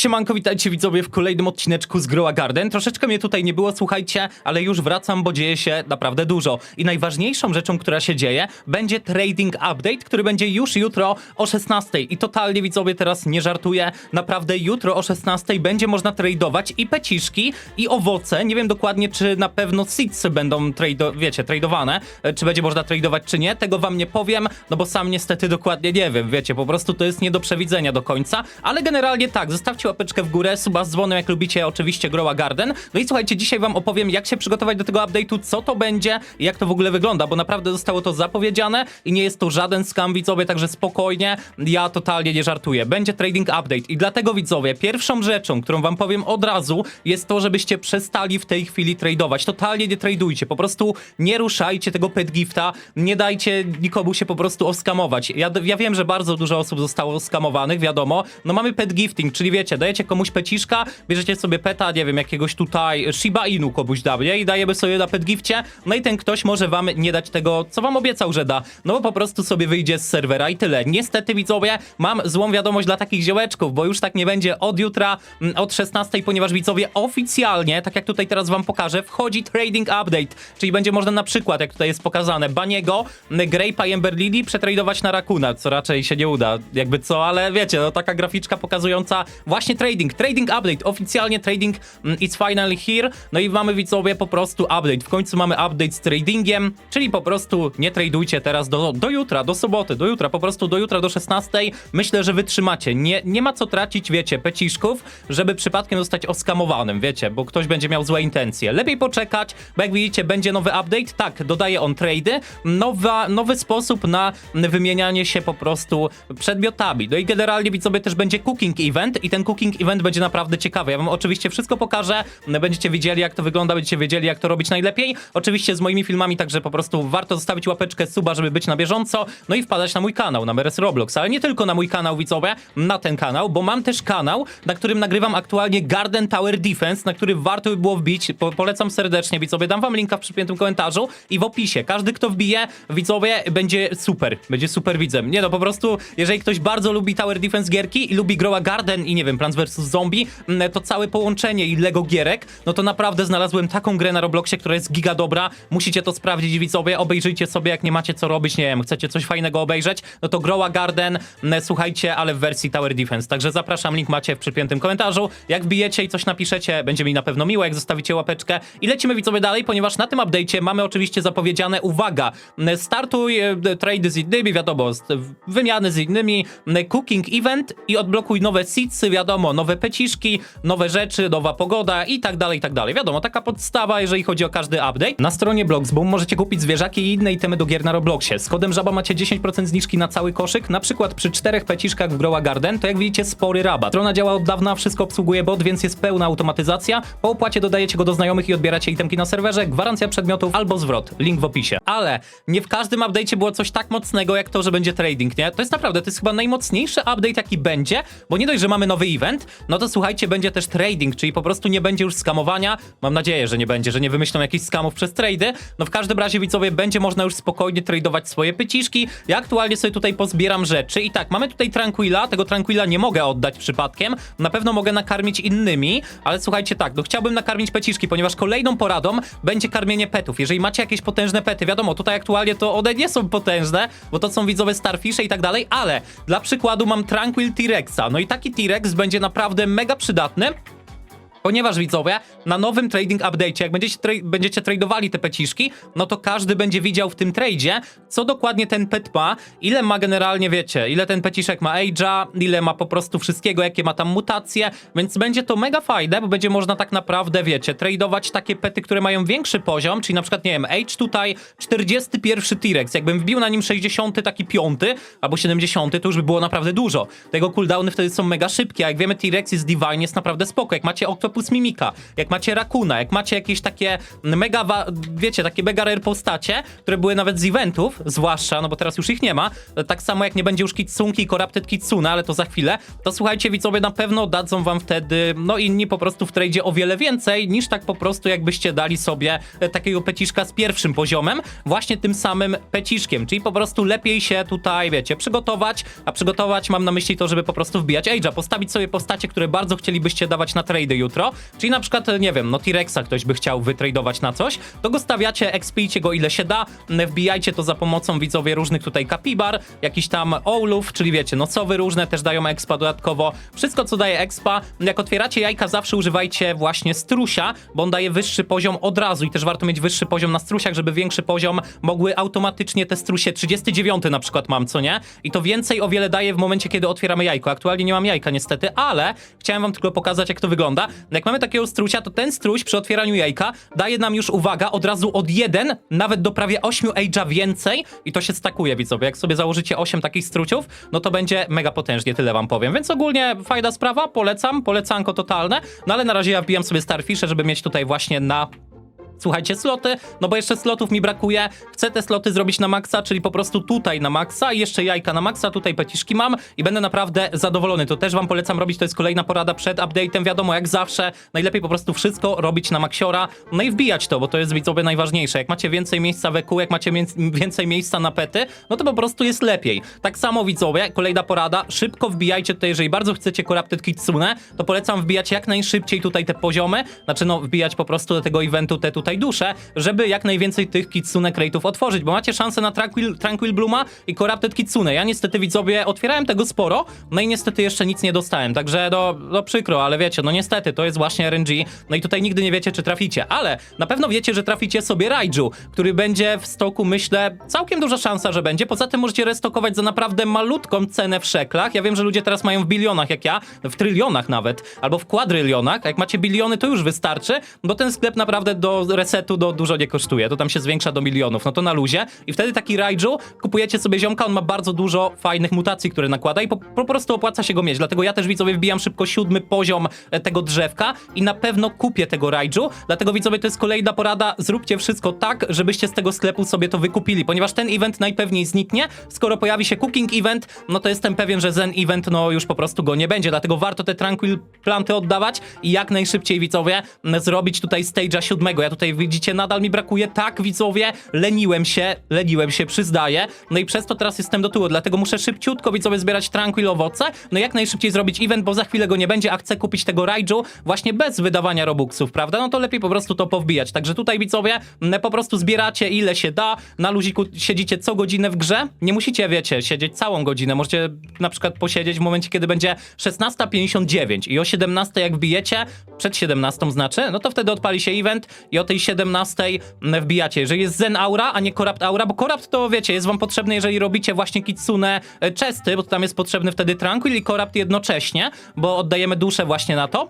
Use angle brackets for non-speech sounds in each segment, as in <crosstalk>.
Siemanko, witajcie widzowie w kolejnym odcineczku z Growa Garden. Troszeczkę mnie tutaj nie było, słuchajcie, ale już wracam, bo dzieje się naprawdę dużo. I najważniejszą rzeczą, która się dzieje, będzie trading update, który będzie już jutro o 16. I totalnie widzowie teraz nie żartuję, naprawdę jutro o 16 będzie można tradować i peciszki, i owoce. Nie wiem dokładnie, czy na pewno seedsy będą trado, wiecie, tradowane, e, czy będzie można tradować, czy nie. Tego wam nie powiem, no bo sam niestety dokładnie nie wiem, wiecie, po prostu to jest nie do przewidzenia do końca, ale generalnie tak, zostawcie łapeczkę w górę, suba z dzwonem, jak lubicie oczywiście Growa Garden. No i słuchajcie, dzisiaj wam opowiem, jak się przygotować do tego update'u, co to będzie i jak to w ogóle wygląda, bo naprawdę zostało to zapowiedziane i nie jest to żaden scam, widzowie, także spokojnie, ja totalnie nie żartuję. Będzie trading update i dlatego, widzowie, pierwszą rzeczą, którą wam powiem od razu, jest to, żebyście przestali w tej chwili tradować. Totalnie nie tradujcie, po prostu nie ruszajcie tego pet gifta, nie dajcie nikomu się po prostu oskamować. Ja, ja wiem, że bardzo dużo osób zostało oskamowanych, wiadomo, no mamy pet gifting, czyli wiecie, dajecie komuś peciszka, bierzecie sobie peta, nie wiem, jakiegoś tutaj Shiba Inu komuś da, nie? I dajemy sobie na pet gifcie, no i ten ktoś może wam nie dać tego, co wam obiecał, że da, no bo po prostu sobie wyjdzie z serwera i tyle. Niestety, widzowie, mam złą wiadomość dla takich ziołeczków, bo już tak nie będzie od jutra, mm, od 16, ponieważ widzowie oficjalnie, tak jak tutaj teraz wam pokażę, wchodzi trading update, czyli będzie można na przykład, jak tutaj jest pokazane, Baniego, Grape'a i Emberlily przetradować na Rakuna, co raczej się nie uda, jakby co, ale wiecie, no taka graficzka pokazująca właśnie trading, trading update, oficjalnie trading mm, it's finally here, no i mamy widzowie po prostu update, w końcu mamy update z tradingiem, czyli po prostu nie tradujcie teraz do, do jutra, do soboty, do jutra, po prostu do jutra do 16, myślę, że wytrzymacie, nie, nie ma co tracić, wiecie, peciszków, żeby przypadkiem zostać oskamowanym, wiecie, bo ktoś będzie miał złe intencje, lepiej poczekać, bo jak widzicie będzie nowy update, tak, dodaje on trady, nowa, nowy sposób na wymienianie się po prostu przedmiotami. No i generalnie widzowie też będzie cooking event i ten cooking event będzie naprawdę ciekawy. Ja wam oczywiście wszystko pokażę, będziecie widzieli jak to wygląda, będziecie wiedzieli jak to robić najlepiej. Oczywiście z moimi filmami, także po prostu warto zostawić łapeczkę suba, żeby być na bieżąco, no i wpadać na mój kanał, na Meres Roblox, ale nie tylko na mój kanał widzowie, na ten kanał, bo mam też kanał, na którym nagrywam aktualnie Garden Tower Defense, na który warto by było wbić, po polecam serdecznie widzowie, dam wam linka w przypiętym komentarzu i w opisie. Każdy kto wbije, widzowie, będzie super, będzie super widzem. Nie no, po prostu, jeżeli ktoś bardzo lubi Tower Defense gierki i lubi Growa Garden i nie wiem, Plants vs. Zombie, mm, to całe połączenie i Lego gierek, no to naprawdę znalazłem taką grę na Robloxie, która jest giga dobra. Musicie to sprawdzić, widzowie, obejrzyjcie sobie, jak nie macie co robić, nie wiem, chcecie coś fajnego obejrzeć, no to Growa Garden, mm, słuchajcie, ale w wersji Tower Defense. Także zapraszam, link macie w przypiętym komentarzu. Jak wbijecie i coś napiszecie, będzie mi na pewno miło, jak zostawicie łapeczkę. I lecimy widzowie dalej, ponieważ na tym update'cie mamy oczywiście zapowiedziane, uwaga, mm, startuj e, trade z innymi, wiadomo, wymiany z innymi, cooking event i odblokuj nowe seedsy, wiadomo, nowe peciszki, nowe rzeczy, nowa pogoda i tak dalej, i tak dalej. Wiadomo, taka podstawa, jeżeli chodzi o każdy update. Na stronie Bloxboom możecie kupić zwierzaki i inne itemy do gier na Robloxie. Z kodem żaba macie 10% zniżki na cały koszyk, na przykład przy czterech peciszkach w Growa Garden, to jak widzicie spory rabat. Strona działa od dawna, wszystko obsługuje bot, więc jest pełna automatyzacja. Po opłacie dodajecie go do znajomych i odbieracie itemki na serwerze, gwarancja przedmiotów albo zwrot. Link w opisie. Ale nie w każdym update'cie było coś tak mocnego jak to, że będzie trading, nie? To jest naprawdę, to jest chyba najmocniejszy update jaki będzie, bo nie dość, że mamy nowy event, no to słuchajcie, będzie też trading, czyli po prostu nie będzie już skamowania. Mam nadzieję, że nie będzie, że nie wymyślą jakichś skamów przez trady. No w każdym razie widzowie, będzie można już spokojnie tradować swoje pyciszki. Ja aktualnie sobie tutaj pozbieram rzeczy i tak, mamy tutaj Tranquilla, tego Tranquilla nie mogę oddać przypadkiem. Na pewno mogę nakarmić innymi, ale słuchajcie tak, no chciałbym nakarmić peciszki, ponieważ kolejną poradą będzie karmienie petów. Jeżeli macie jakieś potężne pety, wiadomo, tutaj aktualnie to one nie są potężne, bo to są widzowe starfisze i tak dalej, ale dla przykładu mam Tranquil T-Rexa. No i taki T-Rex będzie naprawdę mega przydatny. Ponieważ widzowie, na nowym trading update'cie, jak będziecie, tra będziecie tradowali te peciszki, no to każdy będzie widział w tym tradzie, co dokładnie ten pet ma, ile ma generalnie, wiecie, ile ten peciszek ma age'a, ile ma po prostu wszystkiego, jakie ma tam mutacje, więc będzie to mega fajne, bo będzie można tak naprawdę, wiecie, tradować takie pety, które mają większy poziom, czyli na przykład, nie wiem, age tutaj 41 T-Rex, jakbym wbił na nim 60 taki piąty, albo 70, to już by było naprawdę dużo. Tego cooldowny wtedy są mega szybkie, a jak wiemy T-Rex jest Divine, jest naprawdę spoko, jak macie Octo Octopus Mimika, jak macie Rakuna, jak macie jakieś takie mega, wiecie, takie mega rare postacie, które były nawet z eventów, zwłaszcza, no bo teraz już ich nie ma, tak samo jak nie będzie już Kitsunki i Corrupted Kitsune, ale to za chwilę, to słuchajcie widzowie, na pewno dadzą wam wtedy, no inni po prostu w tradzie o wiele więcej, niż tak po prostu jakbyście dali sobie e, takiego peciszka z pierwszym poziomem, właśnie tym samym peciszkiem, czyli po prostu lepiej się tutaj, wiecie, przygotować, a przygotować mam na myśli to, żeby po prostu wbijać Age'a, postawić sobie postacie, które bardzo chcielibyście dawać na trady jutro, czyli na przykład, nie wiem, no T-Rexa ktoś by chciał wytradować na coś, to go stawiacie, expijcie go ile się da, wbijajcie to za pomocą widzowie różnych tutaj kapibar, jakiś tam oulów, czyli wiecie, nocowy różne też dają expa dodatkowo, wszystko co daje expa, jak otwieracie jajka zawsze używajcie właśnie strusia, bo on daje wyższy poziom od razu i też warto mieć wyższy poziom na strusiach, żeby większy poziom mogły automatycznie te strusie, 39 na przykład mam, co nie? I to więcej o wiele daje w momencie, kiedy otwieramy jajko. Aktualnie nie mam jajka niestety, ale chciałem wam tylko pokazać, jak to wygląda. Jak mamy takiego strusia, to ten struś przy otwieraniu jajka daje nam już, uwaga, od razu od 1, nawet do prawie 8 age'a więcej i to się stakuje, widzowie. Jak sobie założycie 8 takich struciów, no to będzie mega potężnie, tyle wam powiem. Więc ogólnie fajna sprawa, polecam, polecanko totalne. No ale na razie ja wbijam sobie Starfisher, żeby mieć tutaj właśnie na Słuchajcie, sloty, no bo jeszcze slotów mi brakuje. Chcę te sloty zrobić na maksa, czyli po prostu tutaj na maksa jeszcze jajka na maksa, tutaj peciszki mam i będę naprawdę zadowolony. To też wam polecam robić, to jest kolejna porada przed update'em. Wiadomo, jak zawsze, najlepiej po prostu wszystko robić na maksiora, no i wbijać to, bo to jest widzowie najważniejsze. Jak macie więcej miejsca w EQ, jak macie więcej miejsca na pety, no to po prostu jest lepiej. Tak samo widzowie, kolejna porada, szybko wbijajcie tutaj, jeżeli bardzo chcecie Corrupted Kitsune, to polecam wbijać jak najszybciej tutaj te poziomy, znaczy no wbijać po prostu do tego eventu te tutaj dusze, żeby jak najwięcej tych Kitsune crate'ów otworzyć, bo macie szansę na Tranquil, Tranquil Bluma i Corrupted Kitsune. Ja niestety widzowie otwierałem tego sporo, no i niestety jeszcze nic nie dostałem, także no, no przykro, ale wiecie, no niestety to jest właśnie RNG, no i tutaj nigdy nie wiecie, czy traficie, ale na pewno wiecie, że traficie sobie Raiju, który będzie w stoku, myślę, całkiem duża szansa, że będzie. Poza tym możecie restokować za naprawdę malutką cenę w szeklach. Ja wiem, że ludzie teraz mają w bilionach, jak ja, w trylionach nawet, albo w kwadrylionach. Jak macie biliony, to już wystarczy, bo ten sklep naprawdę do resetu do dużo nie kosztuje. To tam się zwiększa do milionów, no to na luzie. I wtedy taki Raiju, kupujecie sobie ziomka, on ma bardzo dużo fajnych mutacji, które nakłada i po, po prostu opłaca się go mieć. Dlatego ja też widzowie wbijam szybko siódmy poziom e, tego drzewka i na pewno kupię tego Raiju. Dlatego widzowie to jest kolejna porada, zróbcie wszystko tak, żebyście z tego sklepu sobie to wykupili, ponieważ ten event najpewniej zniknie. Skoro pojawi się cooking event, no to jestem pewien, że Zen event no już po prostu go nie będzie. Dlatego warto te tranquil planty oddawać i jak najszybciej widzowie zrobić tutaj stage'a siódmego. Ja tutaj widzicie, nadal mi brakuje. Tak, widzowie, leniłem się, leniłem się, przyznaję. No i przez to teraz jestem do tyłu, dlatego muszę szybciutko widzowie zbierać tranquil owoce. No jak najszybciej zrobić event, bo za chwilę go nie będzie, a chcę kupić tego Raiju właśnie bez wydawania robuxów, prawda? No to lepiej po prostu to powbijać. Także tutaj widzowie, po prostu zbieracie ile się da. Na luziku siedzicie co godzinę w grze. Nie musicie, wiecie, siedzieć całą godzinę. Możecie na przykład posiedzieć w momencie, kiedy będzie 16.59 i o 17 jak wbijecie, przed 17 znaczy, no to wtedy odpali się event i o tej 17 wbijacie. Jeżeli jest Zen Aura, a nie Corrupt Aura, bo Corrupt to wiecie, jest wam potrzebny, jeżeli robicie właśnie Kitsune e, chesty, bo tam jest potrzebny wtedy Tranquil i Corrupt jednocześnie, bo oddajemy duszę właśnie na to.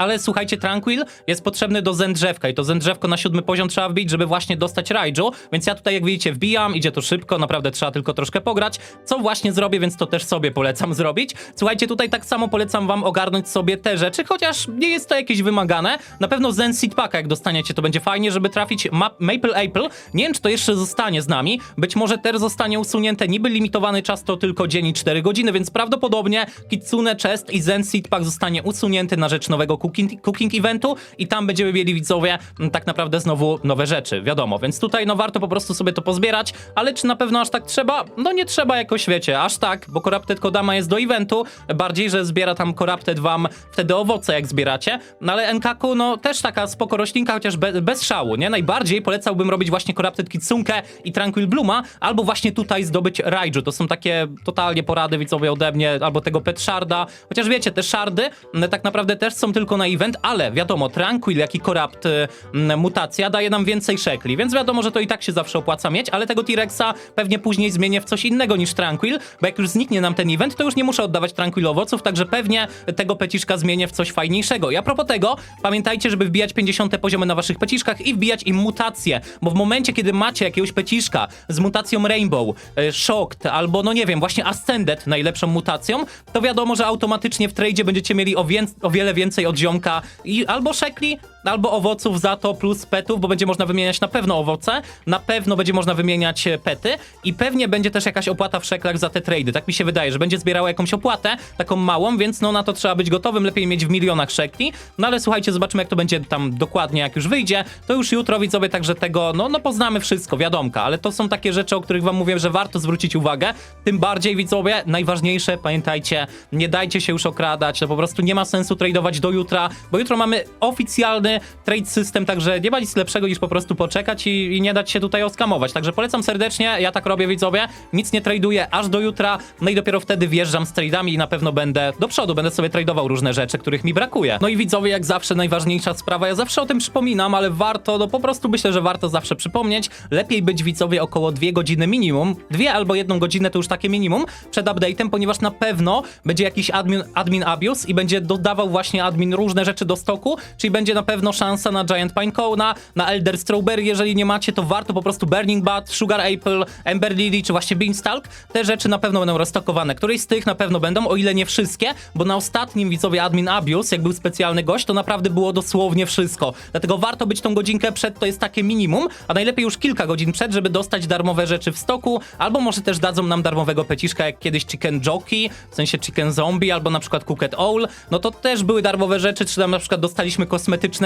Ale słuchajcie, Tranquil jest potrzebny do Zen drzewka i to Zen drzewko na siódmy poziom trzeba wbić, żeby właśnie dostać Raiju, więc ja tutaj jak widzicie wbijam, idzie to szybko, naprawdę trzeba tylko troszkę pograć, co właśnie zrobię, więc to też sobie polecam <laughs> zrobić. Słuchajcie, tutaj tak samo polecam wam ogarnąć sobie te rzeczy, chociaż nie jest to jakieś wymagane. Na pewno Zen Seed Packa jak dostaniecie, to będzie fajnie, żeby trafić Ma Maple Apple. Nie wiem, czy to jeszcze zostanie z nami, być może też zostanie usunięte, niby limitowany czas to tylko dzień i 4 godziny, więc prawdopodobnie Kitsune Chest i Zen Seed Pack zostanie usunięty na rzecz nowego cooking, cooking eventu i tam będziemy mieli widzowie m, tak naprawdę znowu nowe rzeczy, wiadomo, więc tutaj no warto po prostu sobie to pozbierać, ale czy na pewno aż tak trzeba? No nie trzeba jakoś, wiecie, aż tak, bo Corrupted Kodama jest do eventu, bardziej, że zbiera tam Corrupted wam wtedy owoce jak zbieracie, no ale Enkaku no też taka spoko roślinka, chociaż be, bez szału, nie? Najbardziej polecałbym robić właśnie Corrupted Kitsunkę i Tranquil Bluma, albo właśnie tutaj zdobyć Raiju, to są takie totalnie porady widzowie ode mnie, albo tego Pet Sharda, chociaż wiecie, te Shardy m, tak naprawdę też są tylko na event, ale wiadomo, Tranquil, jak i Corrupt y, mutacja daje nam więcej szekli, więc wiadomo, że to i tak się zawsze opłaca mieć, ale tego T-Rexa pewnie później zmienię w coś innego niż Tranquil, bo jak już zniknie nam ten event, to już nie muszę oddawać Tranquil owoców, także pewnie tego peciszka zmienię w coś fajniejszego. I a propos tego, pamiętajcie, żeby wbijać 50 poziomy na waszych peciszkach i wbijać im mutacje, bo w momencie, kiedy macie jakiegoś peciszka z mutacją Rainbow, y, Shocked, albo no nie wiem, właśnie Ascended najlepszą mutacją, to wiadomo, że automatycznie w tradzie będziecie mieli o, o wiele więcej od ziomka ziomka i albo szekli, albo owoców za to plus petów, bo będzie można wymieniać na pewno owoce, na pewno będzie można wymieniać e, pety i pewnie będzie też jakaś opłata w szeklach za te trady. Tak mi się wydaje, że będzie zbierało jakąś opłatę, taką małą, więc no na to trzeba być gotowym, lepiej mieć w milionach szekli. No ale słuchajcie, zobaczymy jak to będzie tam dokładnie, jak już wyjdzie. To już jutro widzowie, także tego, no, no poznamy wszystko, wiadomka, ale to są takie rzeczy, o których wam mówię, że warto zwrócić uwagę. Tym bardziej widzowie, najważniejsze, pamiętajcie, nie dajcie się już okradać, no po prostu nie ma sensu tradować do jutra, bo jutro mamy oficjalny trade system, także nie ma nic lepszego niż po prostu poczekać i, i nie dać się tutaj oskamować. Także polecam serdecznie, ja tak robię widzowie, nic nie traduję aż do jutra, no i dopiero wtedy wjeżdżam z tradeami i na pewno będę do przodu, będę sobie tradował różne rzeczy, których mi brakuje. No i widzowie, jak zawsze najważniejsza sprawa, ja zawsze o tym przypominam, ale warto, no po prostu myślę, że warto zawsze przypomnieć, lepiej być widzowie około dwie godziny minimum, dwie albo jedną godzinę to już takie minimum przed update'em, ponieważ na pewno będzie jakiś admin, admin abuse i będzie dodawał właśnie admin różne rzeczy do stoku, czyli będzie na pewno szansa na Giant Pinecone, na Elder Strawberry, jeżeli nie macie, to warto po prostu Burning Bat, Sugar Apple, Ember Lily czy właśnie Beanstalk, te rzeczy na pewno będą roztokowane. Któreś z tych na pewno będą, o ile nie wszystkie, bo na ostatnim widzowie admin abuse, jak był specjalny gość, to naprawdę było dosłownie wszystko. Dlatego warto być tą godzinkę przed, to jest takie minimum, a najlepiej już kilka godzin przed, żeby dostać darmowe rzeczy w stoku, albo może też dadzą nam darmowego peciszka, jak kiedyś Chicken Jockey, w sensie Chicken Zombie, albo na przykład Cooked Owl, no to też były darmowe rzeczy, czy tam na przykład dostaliśmy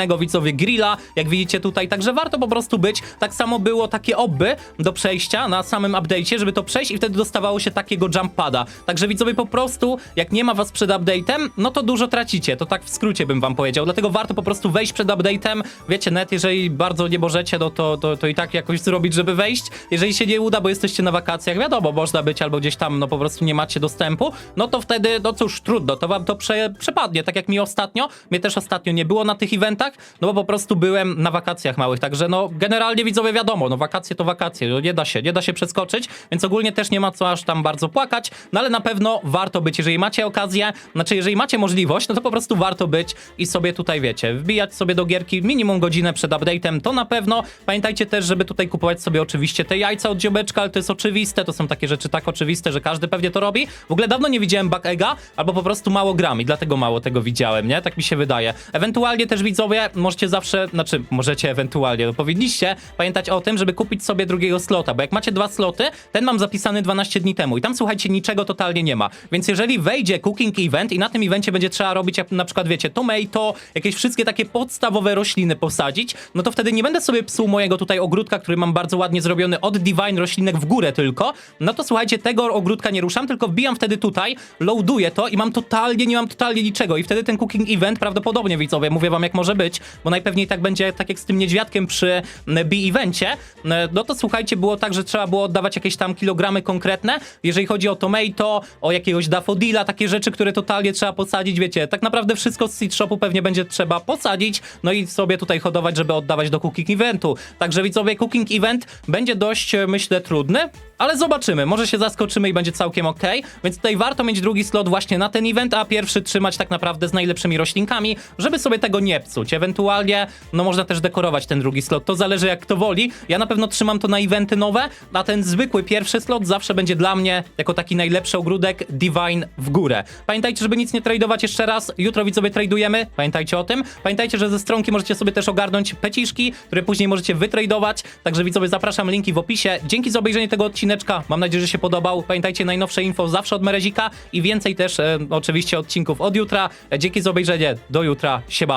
widzowie grilla, jak widzicie tutaj, także warto po prostu być. Tak samo było takie obby do przejścia na samym update'cie, żeby to przejść i wtedy dostawało się takiego jump pada. Także widzowie po prostu, jak nie ma was przed update'em, no to dużo tracicie, to tak w skrócie bym wam powiedział, dlatego warto po prostu wejść przed update'em, wiecie, net, jeżeli bardzo nie możecie, no to, to, to i tak jakoś zrobić, żeby wejść. Jeżeli się nie uda, bo jesteście na wakacjach, wiadomo, można być albo gdzieś tam, no po prostu nie macie dostępu, no to wtedy, no cóż, trudno, to wam to prze, przepadnie, tak jak mi ostatnio, mnie też ostatnio nie było na tych eventach, no bo po prostu byłem na wakacjach małych, także no generalnie widzowie wiadomo, no wakacje to wakacje, no nie da się, nie da się przeskoczyć, więc ogólnie też nie ma co aż tam bardzo płakać, no ale na pewno warto być, jeżeli macie okazję, znaczy jeżeli macie możliwość, no to po prostu warto być i sobie tutaj wiecie, wbijać sobie do gierki minimum godzinę przed update'em, to na pewno. Pamiętajcie też, żeby tutaj kupować sobie oczywiście te jajca od dziobeczka, ale to jest oczywiste, to są takie rzeczy tak oczywiste, że każdy pewnie to robi. W ogóle dawno nie widziałem bug egga, albo po prostu mało gram i dlatego mało tego widziałem, nie? Tak mi się wydaje. Ewentualnie też widzowie, możecie zawsze, znaczy możecie ewentualnie, no powinniście pamiętać o tym, żeby kupić sobie drugiego slota, bo jak macie dwa sloty, ten mam zapisany 12 dni temu i tam słuchajcie, niczego totalnie nie ma. Więc jeżeli wejdzie cooking event i na tym evencie będzie trzeba robić jak na przykład wiecie, tomato, jakieś wszystkie takie podstawowe rośliny posadzić, no to wtedy nie będę sobie psuł mojego tutaj ogródka, który mam bardzo ładnie zrobiony od divine roślinek w górę tylko. No to słuchajcie, tego ogródka nie ruszam, tylko wbijam wtedy tutaj, loaduję to i mam totalnie, nie mam totalnie niczego i wtedy ten cooking event prawdopodobnie widzowie, mówię wam jak może być, bo najpewniej tak będzie tak jak z tym niedźwiadkiem przy B-evencie, no to słuchajcie, było tak, że trzeba było oddawać jakieś tam kilogramy konkretne, jeżeli chodzi o tomato, o jakiegoś daffodila, takie rzeczy, które totalnie trzeba posadzić, wiecie, tak naprawdę wszystko z seed shopu pewnie będzie trzeba posadzić, no i sobie tutaj hodować, żeby oddawać do cooking eventu. Także widzowie, cooking event będzie dość, e, myślę, trudny, ale zobaczymy, może się zaskoczymy i będzie całkiem ok, więc tutaj warto mieć drugi slot właśnie na ten event, a pierwszy trzymać tak naprawdę z najlepszymi roślinkami, żeby sobie tego nie psuć. Ewentualnie, no można też dekorować ten drugi slot, to zależy jak kto woli. Ja na pewno trzymam to na eventy nowe, a ten zwykły pierwszy slot zawsze będzie dla mnie jako taki najlepszy ogródek Divine w górę. Pamiętajcie, żeby nic nie tradować jeszcze raz, jutro widzowie tradujemy, pamiętajcie o tym. Pamiętajcie, że ze stronki możecie sobie też ogarnąć peciszki, które później możecie wytradować, także widzowie zapraszam, linki w opisie. Dzięki za obejrzenie tego odcineczka, mam nadzieję, że się podobał. Pamiętajcie, najnowsze info zawsze od Merezika i więcej też e, oczywiście odcinków od jutra. E, dzięki za obejrzenie, do jutra, siemano.